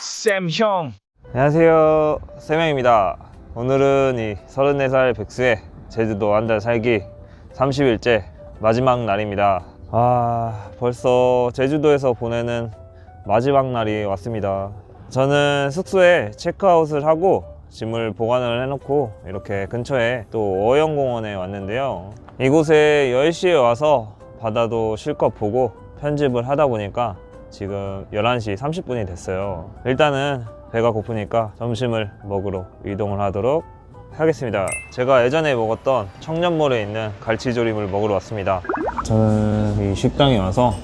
쌤 형. 안녕하세요. 세명입니다. 오늘은 이 34살 백수의 제주도 한 달 살기 30일째 마지막 날입니다. 아 벌써 제주도에서 보내는 마지막 날이 왔습니다. 저는 숙소에 체크아웃을 하고 짐을 보관을 해놓고 이렇게 근처에 또 어영공원에 왔는데요. 이곳에 10시에 와서 바다도 실컷 보고 편집을 하다 보니까 지금 11시 30분이 됐어요 일단은 배가 고프니까 점심을 먹으러 이동을 하도록 하겠습니다. 제가 예전에 먹었던 청년몰에 있는 갈치조림을 먹으러 왔습니다. 저는 이 식당에 와서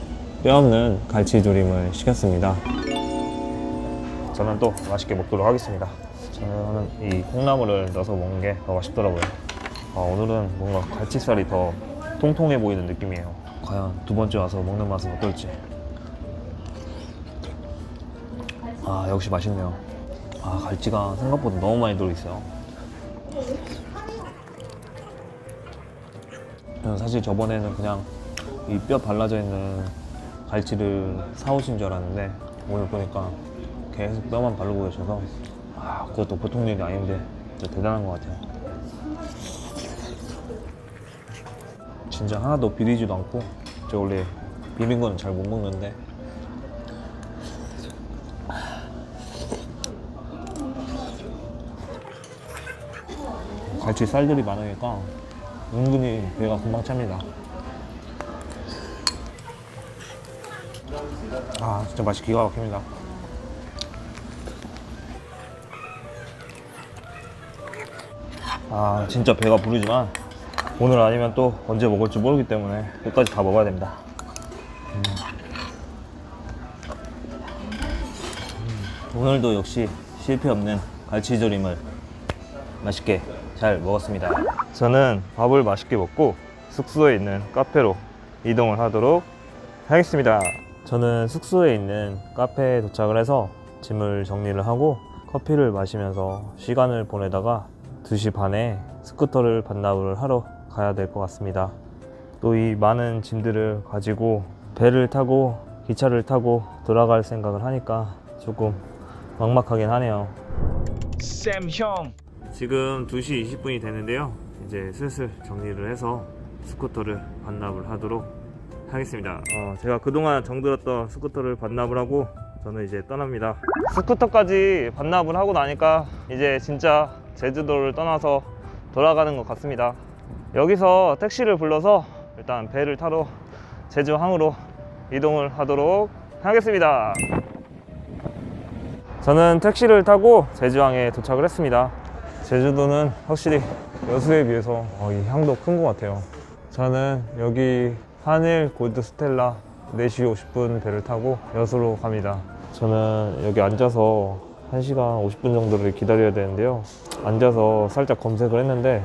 뼈 없는 갈치조림을 시켰습니다. 저는 또 맛있게 먹도록 하겠습니다. 저는 이 콩나물을 넣어서 먹는 게 더 맛있더라고요. 아, 오늘은 뭔가 갈치살이 더 통통해 보이는 느낌이에요. 과연 두 번째 와서 먹는 맛은 어떨지. 아 역시 맛있네요. 아 갈치가 생각보다 너무 많이 들어있어요. 사실 저번에는 그냥 이 뼈 발라져 있는 갈치를 사오신 줄 알았는데 오늘 보니까 계속 뼈만 바르고 계셔서 아 그것도 보통 일이 아닌데 대단한 것 같아요 진짜 하나도 비리지도 않고 저 원래 비린 거는 잘 못 먹는데 갈치 쌀들이 많으니까 은근히 배가 금방 찹니다. 아 진짜 맛이 기가 막힙니다. 아 진짜 배가 부르지만 오늘 아니면 또 언제 먹을지 모르기 때문에 끝까지 다 먹어야 됩니다. 음. 음, 오늘도 역시 실패 없는 갈치조림을 맛있게 잘 먹었습니다. 저는 밥을 맛있게 먹고 숙소에 있는 카페로 이동을 하도록 하겠습니다. 저는 숙소에 있는 카페에 도착을 해서 짐을 정리를 하고 커피를 마시면서 시간을 보내다가 2시 반에 스쿠터를 반납을 하러 가야 될 것 같습니다. 또 이 많은 짐들을 가지고 배를 타고 기차를 타고 돌아갈 생각을 하니까 조금 막막하긴 하네요. 쌤 형. 지금 2시 20분이 되는데요. 이제 슬슬 정리를 해서 스쿠터를 반납을 하도록 하겠습니다. 어, 제가 그동안 정들었던 스쿠터를 반납을 하고 저는 이제 떠납니다. 스쿠터까지 반납을 하고 나니까 이제 진짜 제주도를 떠나서 돌아가는 것 같습니다. 여기서 택시를 불러서 일단 배를 타러 제주항으로 이동을 하도록 하겠습니다. 저는 택시를 타고 제주항에 도착을 했습니다. 제주도는 확실히 여수에 비해서 어, 이 향도 큰 것 같아요. 저는 여기 한일 골드 스텔라 4시 50분 배를 타고 여수로 갑니다. 저는 여기 앉아서 1시간 50분 정도를 기다려야 되는데요. 앉아서 살짝 검색을 했는데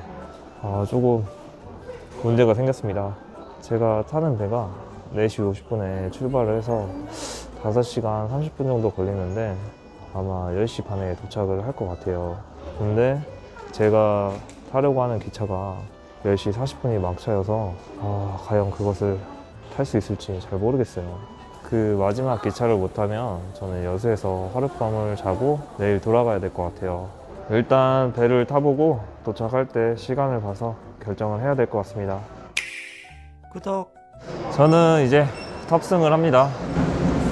아, 조금 문제가 생겼습니다. 제가 타는 배가 4시 50분에 출발을 해서 5시간 30분 정도 걸리는데 아마 10시 반에 도착을 할 것 같아요. 근데 제가 타려고 하는 기차가 10시 40분이 막차여서 아, 과연 그것을 탈 수 있을지 잘 모르겠어요. 그 마지막 기차를 못 타면 저는 여수에서 하룻밤을 자고 내일 돌아가야 될 것 같아요. 일단 배를 타보고 도착할 때 시간을 봐서 결정을 해야 될 것 같습니다. 구독. 저는 이제 탑승을 합니다.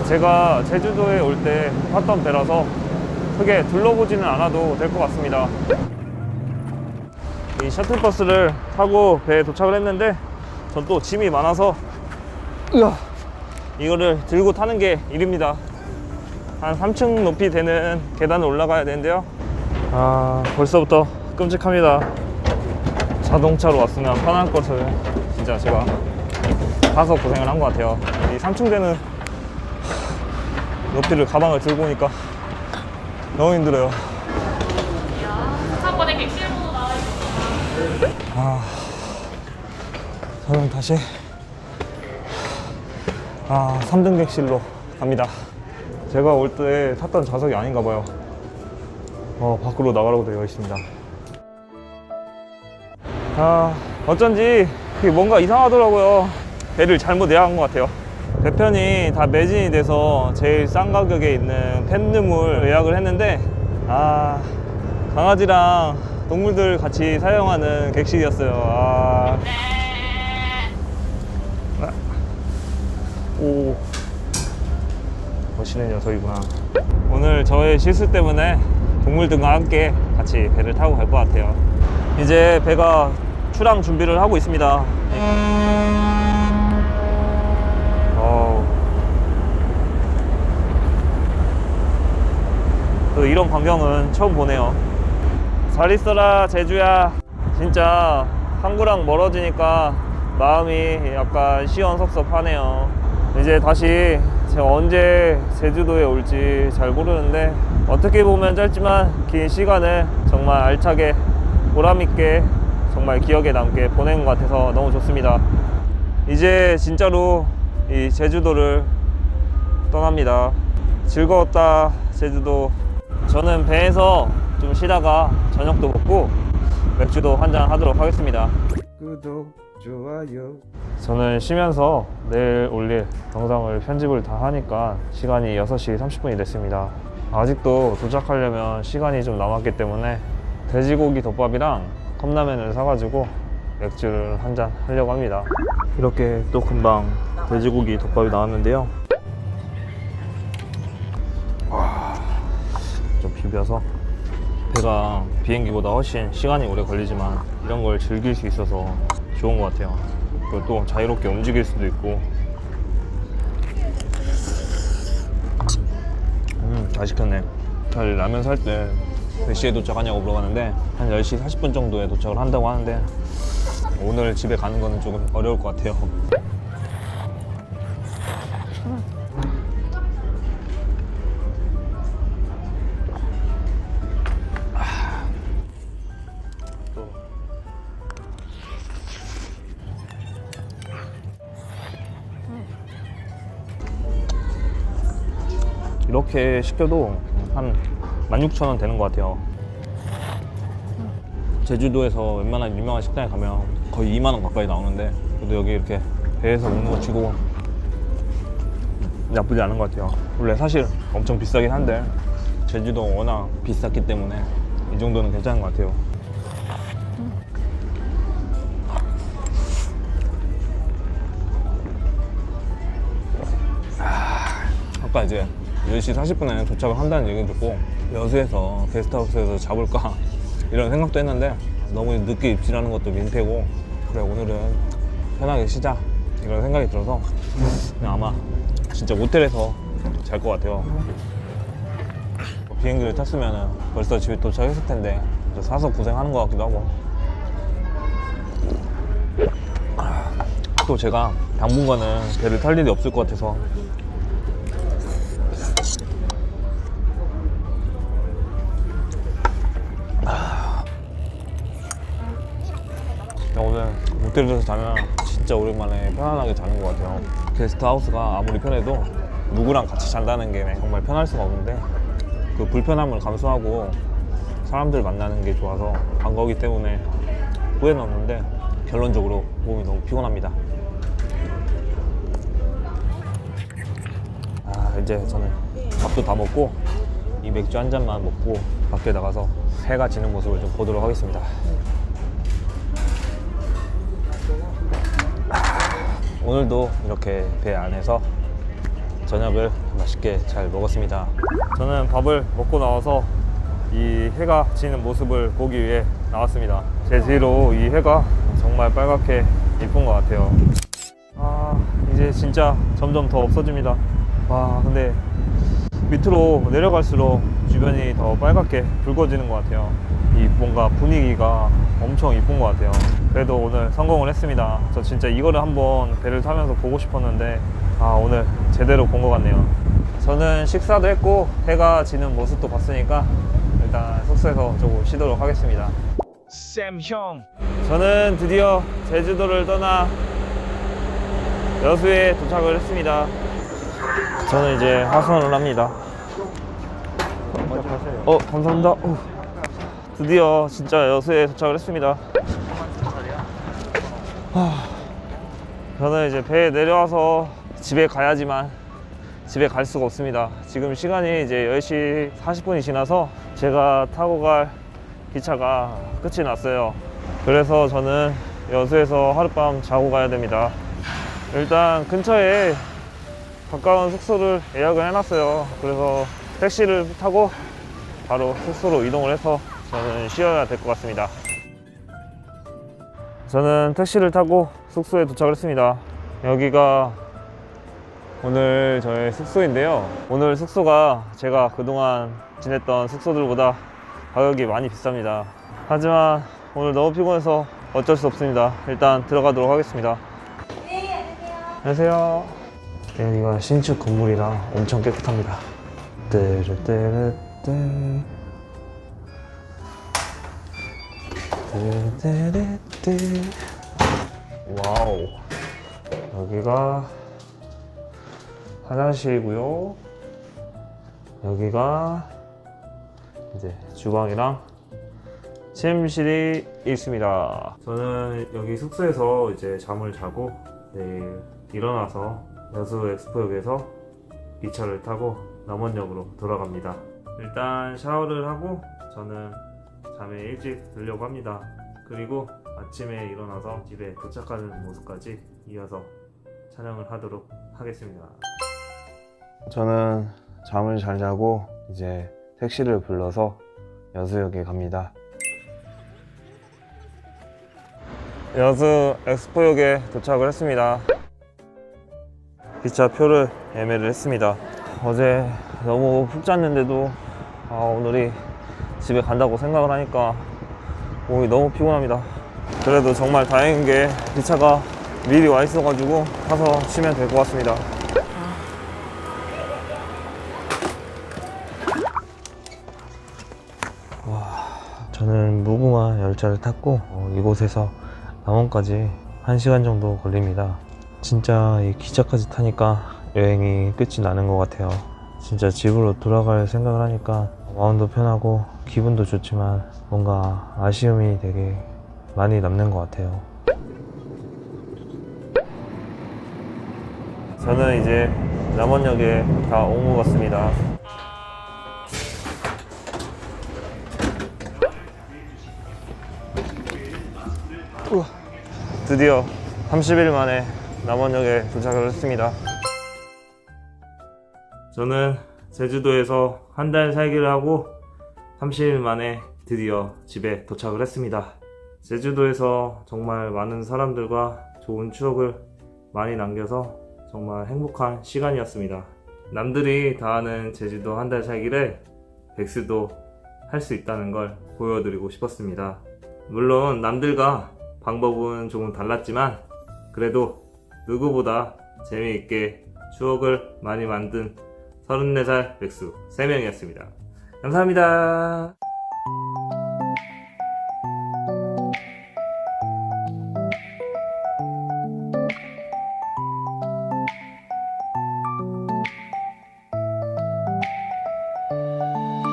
제가 제주도에 올 때 탔던 배라서 크게 둘러보지는 않아도 될 것 같습니다. 이 셔틀버스를 타고 배에 도착을 했는데 전 또 짐이 많아서 으아, 이거를 들고 타는 게 일입니다. 한 3층 높이 되는 계단을 올라가야 되는데요. 아 벌써부터 끔찍합니다. 자동차로 왔으면 편할 것을 진짜 제가 가서 고생을 한 것 같아요. 이 3층 되는 높이를 가방을 들고 오니까 너무 힘들어요. 한 번에 객실 번호 나와 있습니다. 아, 저는 다시 아 3등 객실로 갑니다. 제가 올 때 탔던 좌석이 아닌가 봐요. 어 밖으로 나가라고 되어 있습니다. 아 어쩐지 그게 뭔가 이상하더라고요. 배를 잘못 예약한 것 같아요. 배편이 다 매진이 돼서 제일 싼 가격에 있는 팬沼을 예약을 했는데 아 강아지랑 동물들 같이 사용하는 객실이었어요. 아. 아. 오 멋있는 녀석이구나. 오늘 저의 실수 때문에 동물들과 함께 같이 배를 타고 갈 것 같아요. 이제 배가 출항 준비를 하고 있습니다. 또 이런 광경은 처음 보네요. 잘 있어라 제주야. 진짜 항구랑 멀어지니까 마음이 약간 시원섭섭하네요. 이제 다시 제가 언제 제주도에 올지 잘 모르는데 어떻게 보면 짧지만 긴 시간을 정말 알차게 보람있게 정말 기억에 남게 보낸 것 같아서 너무 좋습니다. 이제 진짜로 이 제주도를 떠납니다. 즐거웠다 제주도. 저는 배에서 좀 쉬다가 저녁도 먹고 맥주도 한잔 하도록 하겠습니다. 구독 좋아요 저는 쉬면서 내일 올릴 영상을 편집을 다 하니까 시간이 6시 30분이 됐습니다. 아직도 도착하려면 시간이 좀 남았기 때문에 돼지고기 덮밥이랑 컵라면을 사가지고 맥주를 한 잔 하려고 합니다. 이렇게 또 금방 돼지고기 덮밥이 나왔는데요. 와, 좀 비벼서 배가 비행기보다 훨씬 시간이 오래 걸리지만 이런 걸 즐길 수 있어서 좋은 것 같아요. 그리고 또 자유롭게 움직일 수도 있고. 음, 다 시켰네. 잘 라면 살 때 몇 시에 도착하냐고 물어봤는데 한 10시 40분 정도에 도착을 한다고 하는데 오늘 집에 가는 거는 조금 어려울 것 같아요. 또 이렇게 시켜도 한 16,000원 되는 것 같아요. 제주도에서 웬만한 유명한 식당에 가면 거의 2만원 가까이 나오는데 그래도 여기 이렇게 배에서 먹는 거 치고 나쁘지 않은 것 같아요. 원래 사실 엄청 비싸긴 한데 제주도 워낙 비쌌기 때문에 이 정도는 괜찮은 것 같아요. 아까 이제 10시 40분에 도착을 한다는 얘기를 듣고 여수에서 게스트하우스에서 잡을까 이런 생각도 했는데 너무 늦게 입질하는 것도 민폐고 그래 오늘은 편하게 쉬자 이런 생각이 들어서 아마 진짜 모텔에서 잘 것 같아요. 비행기를 탔으면 벌써 집에 도착했을 텐데 사서 고생하는 것 같기도 하고. 또 제가 당분간은 배를 탈 일이 없을 것 같아서 모텔에서 자면 진짜 오랜만에 편안하게 자는 것 같아요. 게스트 하우스가 아무리 편해도 누구랑 같이 잔다는 게 정말 편할 수가 없는데 그 불편함을 감수하고 사람들 만나는 게 좋아서 간 거기 때문에 후회는 없는데 결론적으로 몸이 너무 피곤합니다. 아 이제 저는 밥도 다 먹고 이 맥주 한 잔만 먹고 밖에 나가서 해가 지는 모습을 좀 보도록 하겠습니다. 오늘도 이렇게 배 안에서 저녁을 맛있게 잘 먹었습니다. 저는 밥을 먹고 나와서 이 해가 지는 모습을 보기 위해 나왔습니다. 제 뒤로 이 해가 정말 빨갛게 이쁜 것 같아요. 아, 이제 진짜 점점 더 없어집니다. 와, 근데 밑으로 내려갈수록 주변이 더 빨갛게 붉어지는 것 같아요. 이 뭔가 분위기가 엄청 이쁜 것 같아요. 그래도 오늘 성공을 했습니다. 저 진짜 이거를 한번 배를 타면서 보고 싶었는데 아 오늘 제대로 본 것 같네요. 저는 식사도 했고 해가 지는 모습도 봤으니까 일단 숙소에서 조금 쉬도록 하겠습니다. 쌤 형. 저는 드디어 제주도를 떠나 여수에 도착을 했습니다. 저는 이제 하선을 합니다. 어, 감사합니다. 어, 드디어 진짜 여수에 도착을 했습니다. 하, 저는 이제 배에 내려와서 집에 가야지만 집에 갈 수가 없습니다. 지금 시간이 이제 10시 40분이 지나서 제가 타고 갈 기차가 끝이 났어요. 그래서 저는 여수에서 하룻밤 자고 가야 됩니다. 일단 근처에 가까운 숙소를 예약을 해놨어요. 그래서 택시를 타고 바로 숙소로 이동을 해서 저는 쉬어야 될 것 같습니다. 저는 택시를 타고 숙소에 도착을 했습니다. 여기가 오늘 저의 숙소인데요. 오늘 숙소가 제가 그동안 지냈던 숙소들보다 가격이 많이 비쌉니다. 하지만 오늘 너무 피곤해서 어쩔 수 없습니다. 일단 들어가도록 하겠습니다. 네, 안녕하세요. 안녕하세요. 여기가 신축 건물이라 엄청 깨끗합니다. 떼르떼르 떼 떼르떼르떼 와우 여기가 화장실이고요. 여기가 이제 주방이랑 침실이 있습니다. 저는 여기 숙소에서 이제 잠을 자고 내일 일어나서 여수 엑스포역에서 기차를 타고 남원역으로 돌아갑니다. 일단 샤워를 하고 저는 잠에 일찍 들려고 합니다. 그리고 아침에 일어나서 집에 도착하는 모습까지 이어서 촬영을 하도록 하겠습니다. 저는 잠을 잘 자고 이제 택시를 불러서 여수역에 갑니다. 여수 엑스포역에 도착을 했습니다. 기차 표를 예매를 했습니다. 어제 너무 푹 잤는데도 아, 오늘이 집에 간다고 생각을 하니까 몸이 너무 피곤합니다. 그래도 정말 다행인 게 기차가 미리 와 있어가지고 타서 쉬면 될 것 같습니다. 저는 무궁화 열차를 탔고 어, 이곳에서 남원까지 1시간 정도 걸립니다. 진짜 이 기차까지 타니까 여행이 끝이 나는 것 같아요. 진짜 집으로 돌아갈 생각을 하니까 마음도 편하고 기분도 좋지만 뭔가 아쉬움이 되게 많이 남는 것 같아요. 저는 이제 남원역에 다 온 것 같습니다. 드디어 30일 만에 남원역에 도착을 했습니다. 저는 제주도에서 한 달 살기를 하고 30일 만에 드디어 집에 도착을 했습니다. 제주도에서 정말 많은 사람들과 좋은 추억을 많이 남겨서 정말 행복한 시간이었습니다. 남들이 다 하는 제주도 한 달 살기를 백스도 할 수 있다는 걸 보여드리고 싶었습니다. 물론 남들과 방법은 조금 달랐지만 그래도 누구보다 재미있게 추억을 많이 만든 34살 백수 3명이었습니다. 감사합니다.